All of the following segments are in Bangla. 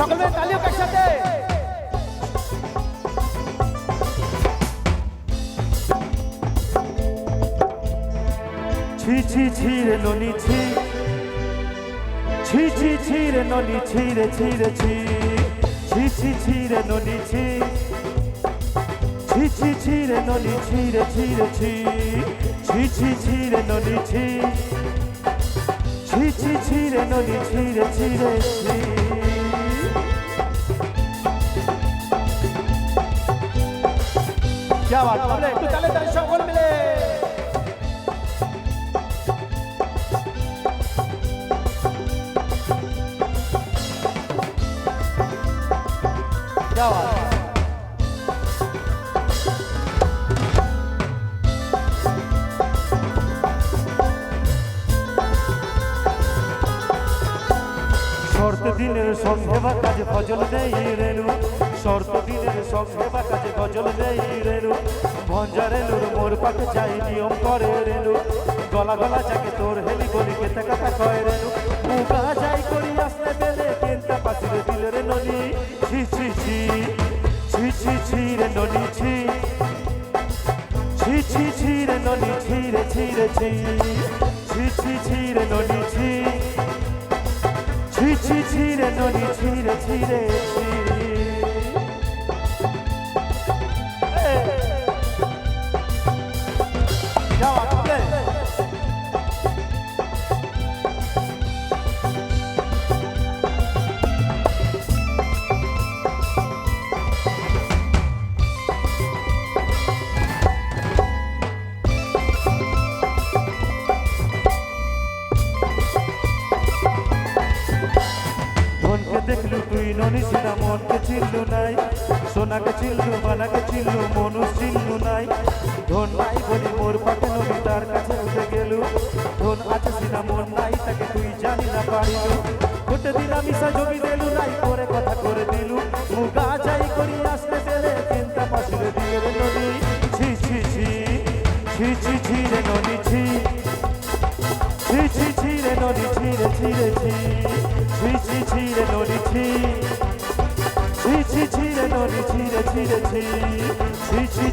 সকলে তালি হোক একসাথে ছি ছি ছি রে ননি, ছি। ছি ছি ছি রে ননি, ছি রে ছি রে, ছি। ছি ছি ছি রে ননি, ছি। ছি ছি ছি রে ননি, ছি রে ছি রে, ছি। ছি ছি ছি রে ননি, ছি। ছি ছি ছি রে ননি, ছি রে ছি রে, ছি। क्या बात है? तो चले चले मिले। क्या बात है? দিনের সঙ্গে বা কাজে ফজল নেই রেনু শর্ত দিনের সঙ্গে বা কাজে গজল নেই রেনু ভঞ্জারেলুর মোর পাকে চাই নিয়ম করে রেনু গলা গলা যাকে তোর হেলি গলি কেতে কথা কয় রেনু মুগা যাই করি আসলে বেলে কেনটা পাশে রে ননি। ছি ছি ছি ছি ছি ছি রে ননি, ছি। ছি ছি ছি রে ননি, ছি রে ছি রে, ছি। ছি ছি ছি রে ননি, ছি। ছি ছি ছি নদী ননি ছি রে। দেখলু তুই ননি সিনা মনকে চিনলু নাই। সোনাকে চিনলু বানাকে চিনলু মনু চিনলু নাই। ধন নাই বলি মোর পাকে ননি তার কাছে উঠে গেলু। ধন আছে সিনা, মন নাই তাকে তুই জানি না পারিলু। কোটে দিন আমি জমি দেলু নাই, পরে কথা করে দিলু। মুগা যাই করি আসতে পেলে চিন্তা পাশে দিলে রে ছি ছি ছি ছি ছি ছি রে ননি ছি। ছি ছি ছি রে ননি ছি রে ছি রে, ছি। ছি ছি ছি রে ছি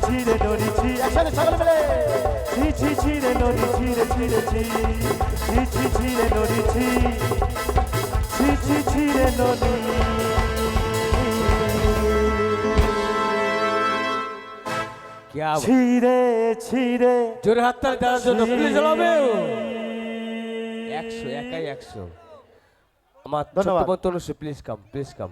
ছি রে ননি ছি একসাথে সকলে মিলে রে দেওয়ার জন্য জড়াবে একশো একাই একশো আমার ধন্যবাদ। Please come please come